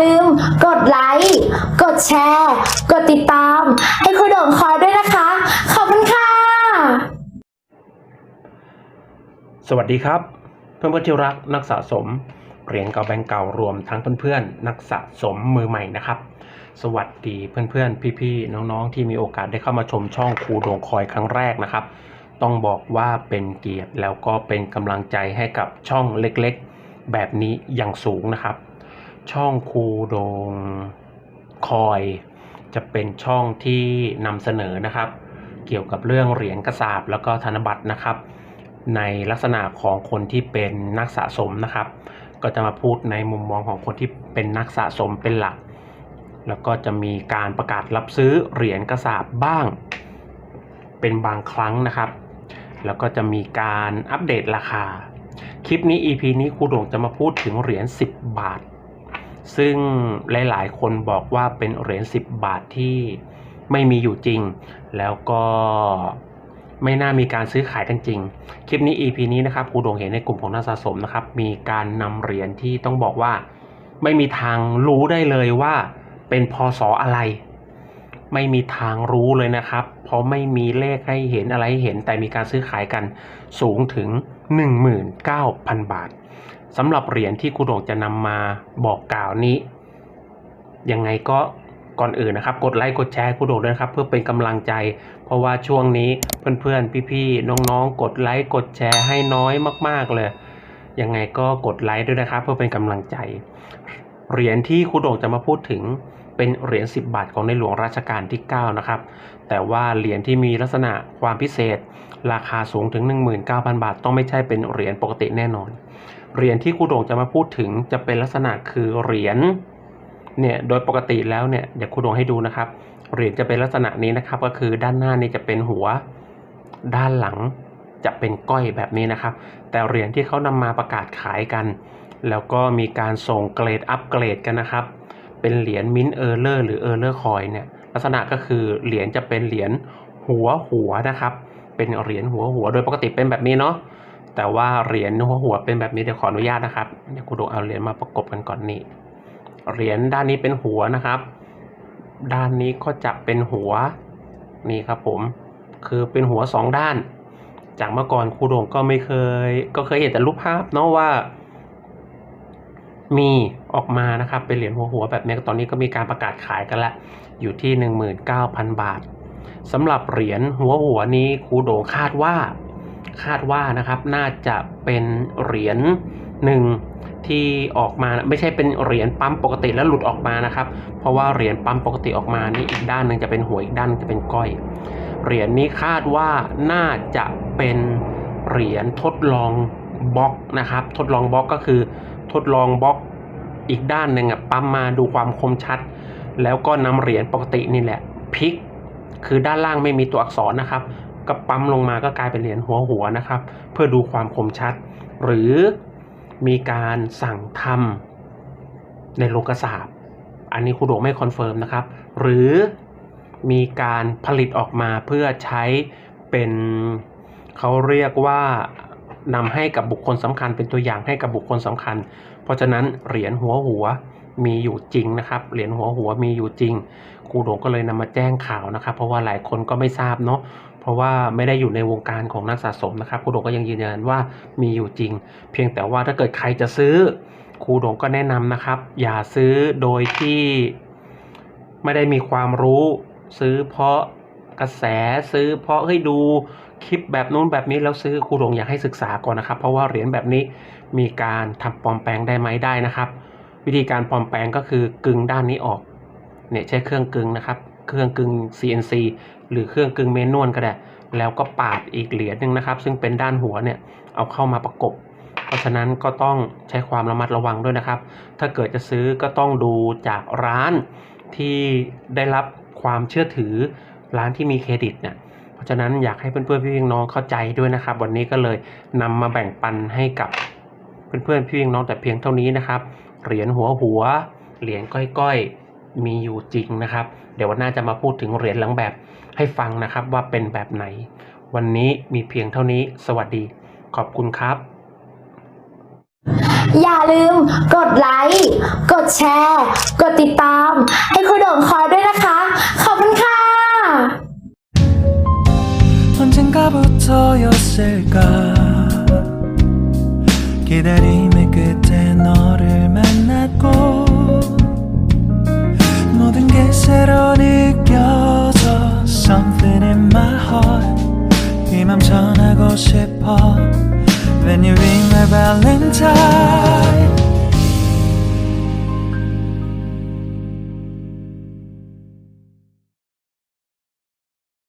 ลืมกดไลค์ กดแชร์ กดติดตาม ให้ครูโด่งคอยด้วยนะคะ ขอบคุณค่ะ สวัสดีครับ เพื่อนเพื่อนที่รักนักสะสมเหรียญเก่าแบงก์เก่ารวมทั้งเพื่อนๆนักสะสมมือใหม่นะครับ สวัสดีเพื่อนๆ พี่ๆน้องๆ ที่มีโอกาสได้เข้ามาชมช่องครูโด่งคอยครั้งแรกนะครับ ต้องบอกว่าเป็นเกียรติแล้วก็เป็นกำลังใจให้กับช่องเล็กๆ แบบนี้อย่างสูงนะครับ ช่องครูโดงคอย จะเป็นช่องที่นำเสนอนะครับ เกี่ยวกับเรื่องเหรียญกระสาบแล้วก็ธนบัตรนะครับ ในลักษณะของคนที่เป็นนักสะสมนะครับ ก็จะมาพูดในมุมมองของคนที่เป็นนักสะสมเป็นหลัก แล้วก็จะมีการประกาศรับซื้อเหรียญกระสาบบ้าง เป็นบางครั้งนะครับ แล้วก็จะมีการอัปเดตราคา คลิปนี้ EP นี้ครูโด่งจะมาพูดถึงเหรียญ10 บาท ซึ่งหลายๆ คนบอกว่าเป็นเหรียญ10 บาทที่ไม่มีอยู่จริง แล้วก็ไม่น่ามีการซื้อขายกันจริง คลิปนี้ EP นี้นะครับครูด่งเห็นในกลุ่มของนักสะสมนะครับ มีการนำเหรียญที่ต้องบอกว่า ไม่มีทางรู้ได้เลยว่าเป็นพศอะไร ไม่มีทางรู้เลยนะครับ เพราะไม่มีเลขให้เห็นอะไรให้เห็น แต่มีการซื้อขายกันสูงถึง 19,000 บาท สำหรับเหรียญที่ครูโด่งจะนำมาบอกกล่าวนี้ ยังไงก็ก่อนอื่นนะครับ กดไลค์กดแชร์ครูโด่งด้วยนะครับ เพื่อเป็นกำลังใจ เพราะว่าช่วงนี้เพื่อนๆ พี่ๆ น้องๆ กดไลค์กดแชร์ให้น้อยมาก ๆเลย ยังไงก็กดไลค์ด้วยนะครับ เพื่อเป็นกำลังใจ เหรียญที่ครูโด่งจะมาพูดถึง เป็นเหรียญ 10 บาทของในหลวงรัชกาลที่ 9 นะครับ แต่ว่าเหรียญที่มีลักษณะความพิเศษ ราคาสูงถึง 19,000 บาท ต้องไม่ใช่เป็นเหรียญปกติแน่นอน เหรียญที่ครูโด่งจะมาพูดถึงจะเป็นลักษณะคือเหรียญเนี่ยโดยปกติแล้วเนี่ยเดี๋ยวครูโด่งให้ดูนะครับ เหรียญจะเป็นลักษณะนี้นะครับ ก็คือด้านหน้านี่จะเป็นหัว ด้านหลังจะเป็นก้อยแบบนี้นะครับ แต่เหรียญที่เขานำมาประกาศขายกัน แล้วก็มีการส่งเกรดอัปเกรดกันนะครับ เป็นเหรียญมินเออร์เลอร์หรือเออร์เลอร์คอยเนี่ยลักษณะก็คือเหรียญจะเป็นเหรียญหัวหัวนะครับ เป็นเหรียญหัวหัวโดยปกติเป็นแบบนี้เนาะแต่ว่าเหรียญหัวหัวเป็นแบบนี้เดี๋ยวขออนุญาตนะครับเดี๋ยวคุณดูเอาเหรียญมาประกบกันก่อนนี่เหรียญด้านนี้เป็นหัวนะครับ ด้านนี้ก็จะเป็นหัวนี่ครับผมคือเป็นหัวสองด้าน จากเมื่อก่อนครูโด่งก็ไม่เคย ก็เคยเห็นแต่รูปภาพเนาะว่า มีออกมานะครับเป็นเหรียญหัวหัวแบบนี้ตอนนี้ก็มีการประกาศขายกันละอยู่ที่ 19,000 บาทสำหรับเหรียญหัวหัวนี้ครูโดงคาดว่าคาดว่านะครับน่าจะเป็นเหรียญหนึ่งที่ออกมาไม่ใช่เป็นเหรียญปั๊มปกติแล้วหลุดออกมานะครับ เพราะว่าเหรียญปั๊มปกติออกมานี่อีกด้านหนึ่งจะเป็นหัวอีกด้านนึงจะเป็นก้อย เหรียญนี้คาดว่าน่าจะเป็นเหรียญทดลองบล็อกนะครับ ทดลองบล็อกก็คือ ทดลองบล็อกอีกด้านหนึ่งอะปั๊มมาดูความคมชัด แล้วก็นำเหรียญปกตินี่แหละพลิก คือด้านล่างไม่มีตัวอักษรนะครับก็ปั๊มลงมาก็กลายเป็นเหรียญหัวหัวๆนะครับ เพื่อดูความคมชัด หรือมีการสั่งทำในโลกศาสตร์อันนี้ครูโดไม่คอนเฟิร์มนะครับ หรือมีการผลิตออกมาเพื่อใช้เป็นเขาเรียกว่า นำให้กับบุคคลสำคัญเป็นตัวอย่างให้กับบุคคลสำคัญ เพราะฉะนั้นเหรียญหัวหัวมีอยู่จริงนะครับ เหรียญหัวหัวมีอยู่จริงครูโดงก็เลยนำมาแจ้งข่าวนะครับ เพราะว่าหลายคนก็ไม่ทราบเนาะเพราะว่าไม่ได้อยู่ในวงการของนักสะสมนะครับครูโดงก็ยังยืนยันว่ามีอยู่จริง เพียงแต่ว่าถ้าเกิดใครจะซื้อครูโดงก็แนะนำนะครับ อย่าซื้อโดยที่ไม่ได้มีความรู้ซื้อเพราะ กระแสซื้อ เพราะเฮ้ยดูคลิปแบบนู้นแบบนี้แล้วซื้อครูโดงอยากให้ศึกษาก่อนนะครับ เพราะว่าเหรียญแบบนี้มีการทำปลอมแปลงได้ไหมได้นะครับ วิธีการปลอมแปลงก็คือกึ่งด้านนี้ออกเนี่ยใช้เครื่องกึ่งนะครับ เครื่องกึ่ง CNC หรือเครื่องกึ่งเมนวลก็ได้ แล้วก็ปาดอีกเหรียญหนึ่งนะครับ ซึ่งเป็นด้านหัวเนี่ยเอาเข้ามาประกบ เพราะฉะนั้นก็ต้องใช้ความระมัดระวังด้วยนะครับ ถ้าเกิดจะซื้อก็ต้องดูจากร้านที่ได้รับความเชื่อถือ ร้านที่มีเครดิตเนี่ยเพราะฉะนั้นอยากให้เพื่อนๆพี่น้องเข้าใจด้วยนะครับวันนี้ก็เลยนำมาแบ่งปันให้กับเพื่อนๆพี่น้องแต่เพียงเท่านี้นะครับเหรียญหัวหัวเหรียญก้อยๆมีอยู่จริงนะครับ เดี๋ยววันหน้าจะมาพูดถึงเหรียญหลังแบบให้ฟังนะครับว่าเป็นแบบไหน วันนี้มีเพียงเท่านี้ สวัสดี ขอบคุณครับ อย่าลืมกดไลค์ กดแชร์ กดติดตาม ให้คุณโด่งคอยด้วย 언젠가부터였을까 기다림의 끝에 너를 만났고 모든 게 새로 느껴져 Something in my heart 이맘 전하고 싶어 When you ring my valentine